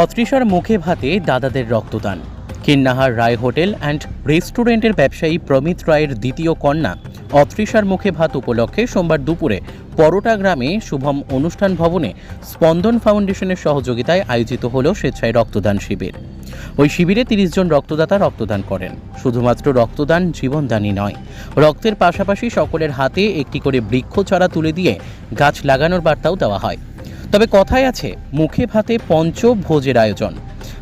অত্রিশার মুখে ভাতে দাদাদের রক্তদান। কিন্নাহার রায় হোটেল অ্যান্ড রেস্টুরেন্টের ব্যবসায়ী প্রমিত রায়ের দ্বিতীয় কন্যা অত্রিশার মুখে ভাত উপলক্ষে সোমবার দুপুরে পরোটা গ্রামে শুভম অনুষ্ঠান ভবনে স্পন্দন ফাউন্ডেশনের সহযোগিতায় আয়োজিত হল স্বেচ্ছায় রক্তদান শিবির। ওই শিবিরে তিরিশ জন রক্তদাতা রক্তদান করেন। শুধুমাত্র রক্তদান জীবনদানই নয়, রক্তের পাশাপাশি সকলের হাতে একটি করে বৃক্ষ চারা তুলে দিয়ে গাছ লাগানোর বার্তাও দেওয়া হয়। তবে কথায় আছে, মুখে ভাতে পঞ্চ ভোজের আয়োজন।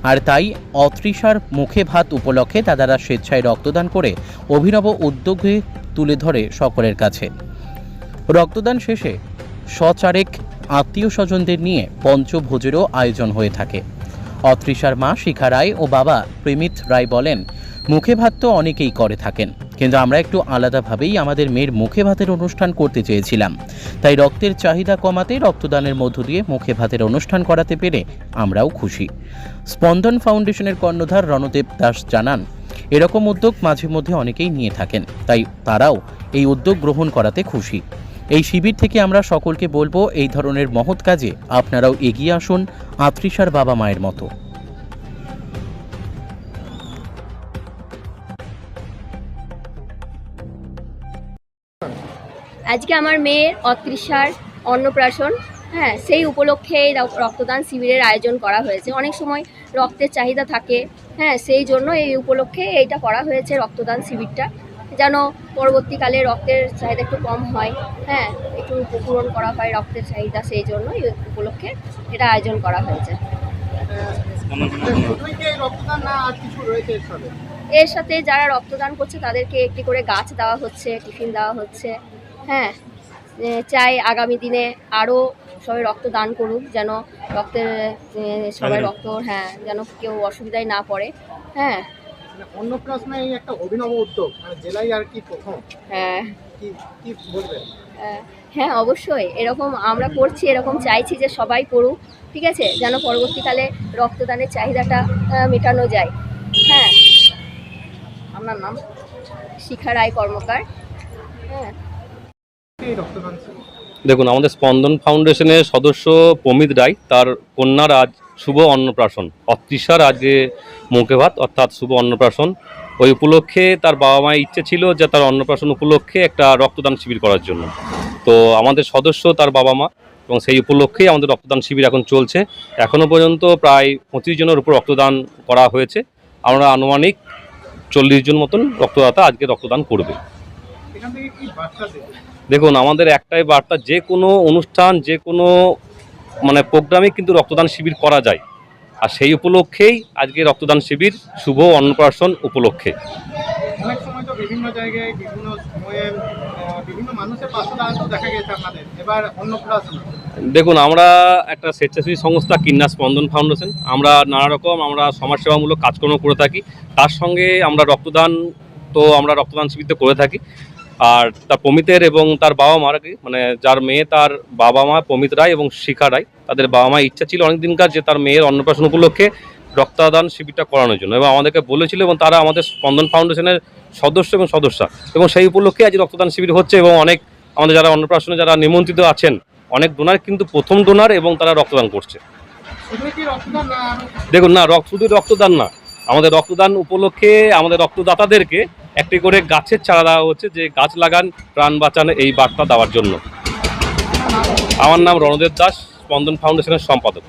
আর তাই অতৃষার মুখে ভাত উপলক্ষে দাদারা স্বেচ্ছায় রক্তদান করে অভিনব উদ্যোগে তুলে ধরে সকলের কাছে। রক্তদান শেষে সচারেক আত্মীয় স্বজনদের নিয়ে পঞ্চভোজেরও আয়োজন হয়ে থাকে। অতৃষার মা শিখা রায় ও বাবা প্রেমিত রায় বলেন, মুখে ভাত তো অনেকেই করে থাকেন। কিন্তু আমরা একটু আলাদাভাবেই আমাদের মেয়ের মুখে ভাতের অনুষ্ঠান করতে চেয়েছিলাম। তাই রক্তের চাহিদা কমাতে রক্তদানের মধ্য দিয়ে মুখে ভাতের অনুষ্ঠান করাতে পেরে আমরাও খুশি। স্পন্দন ফাউন্ডেশনের কর্ণধার রণদেব দাস জানান, এরকম উদ্যোগ মাঝে মধ্যে অনেকেই নিয়ে থাকেন, তাই তারাও এই উদ্যোগ গ্রহণ করাতে খুশি। এই শিবির থেকে আমরা সকলকে বলব, এই ধরনের মহৎ কাজে আপনারাও এগিয়ে আসুন আত্রিশার বাবা মায়ের মতো। আজকে আমার মেয়ের অতৃষার অন্নপ্রাশন হ্যাঁ সেই উপলক্ষে এই রক্তদান শিবিরের আয়োজন করা হয়েছে। অনেক সময় রক্তের চাহিদা থাকে হ্যাঁ সেই জন্য এই উপলক্ষে এইটা করা হয়েছে রক্তদান শিবিরটা, যেন পরবর্তীকালে রক্তের চাহিদা একটু কম হয় হ্যাঁ একটু পূরণ করা হয় রক্তের চাহিদা, সেই জন্য এই উপলক্ষে এটা আয়োজন করা হয়েছে। এর সাথে যারা রক্তদান করছে তাদেরকে একটি করে গাছ দেওয়া হচ্ছে, টিফিন দেওয়া হচ্ছে হ্যাঁ চাই আগামী দিনে আরও সবাই রক্ত দান করুক যেন রক্তের সবাই রক্ত হ্যাঁ যেন কেউ অসুবিধায় না পড়ে হ্যাঁ। মানে অন্নপ্রাশনে এই একটা অভিনব উদ্যোগ মানে জেলায় আর কি প্রথম? হ্যাঁ। কি কি বলবেন? হ্যাঁ অবশ্যই এরকম আমরা করছি এরকম চাইছি যে সবাই করুক ঠিক আছে? যেন পরবর্তীকালে রক্তদানের চাহিদাটা মেটানো যায় হ্যাঁ। আপনার নাম? শিখা রায় কর্মকার হ্যাঁ? দেখুন, আমাদের স্পন্দন ফাউন্ডেশনের সদস্য প্রমিত রায়, তার কন্যার আজ শুভ অন্নপ্রাশন অত্রিশার আজকে মুখে ভাত, অর্থাৎ শুভ অন্নপ্রাশন। ওই উপলক্ষে তার বাবা মায়ের ইচ্ছে ছিল যে তার অন্নপ্রাশন উপলক্ষে একটা রক্তদান শিবির করার জন্য। তো আমাদের সদস্য তার বাবা মা, এবং সেই উপলক্ষেই আমাদের রক্তদান শিবির এখন চলছে। এখনও পর্যন্ত প্রায় পঁচিশ জনের উপর রক্তদান করা হয়েছে। আমরা আনুমানিক চল্লিশ জন মতন রক্তদাতা আজকে রক্তদান করবে। দেখুন আমাদের একটাই বার্তা যে কোনো অনুষ্ঠান যে কোনো মানে প্রোগ্রামে কিন্তু রক্তদান শিবির করা যায়। আর সেই উপলক্ষেই আজকে রক্তদান শিবির শুভ অন্নপ্রাশন উপলক্ষে। অনেক সময় তো বিভিন্ন জায়গায় বিভিন্ন সময়ে বিভিন্ন মানুষের পাশে দাঁড়াতেও দেখা গেছে আপনাদের। এবার অন্নপ্রাশন। দেখুন আমরা একটা স্বেচ্ছাসেবী সংস্থা কিন্না স্পন্দন ফাউন্ডেশন। আমরা নানা রকম আমরা সমাজসেবামূলক কাজকর্ম করে থাকি। তার সঙ্গে আমরা রক্তদান তো আমরা রক্তদান শিবির তো করে থাকি। আর তার প্রমিতের এবং তার বাবা মার মানে যার মেয়ে তার বাবা মা পমিত রায় এবং শিখা রায় তাদের বাবা মা ইচ্ছা ছিল অনেক দিনকার যে তার মেয়ের অন্নপ্রাশন উপলক্ষে রক্তদান শিবিরটা করানোর জন্য এবং আমাদেরকে বলেছিল এবং তারা আমাদের স্পন্দন ফাউন্ডেশনের সদস্য এবং সদস্যা এবং সেই উপলক্ষে আজ রক্তদান শিবির হচ্ছে এবং অনেক আমাদের যারা অন্নপ্রাশনে যারা নিমন্ত্রিত আছেন অনেক ডোনার কিন্তু প্রথম ডোনার এবং তারা রক্তদান করছে। দেখুন না রক্ত শুধু রক্তদান না আমাদের রক্তদান উপলক্ষে আমাদের রক্তদাতাদেরকে একটি করে গাছের চারা দেওয়া হচ্ছে যে গাছ লাগান, প্রাণ বাঁচান এই বার্তা দেওয়ার জন্য। আমার নাম রণদেব দাস, স্পন্দন ফাউন্ডেশনের সম্পাদক।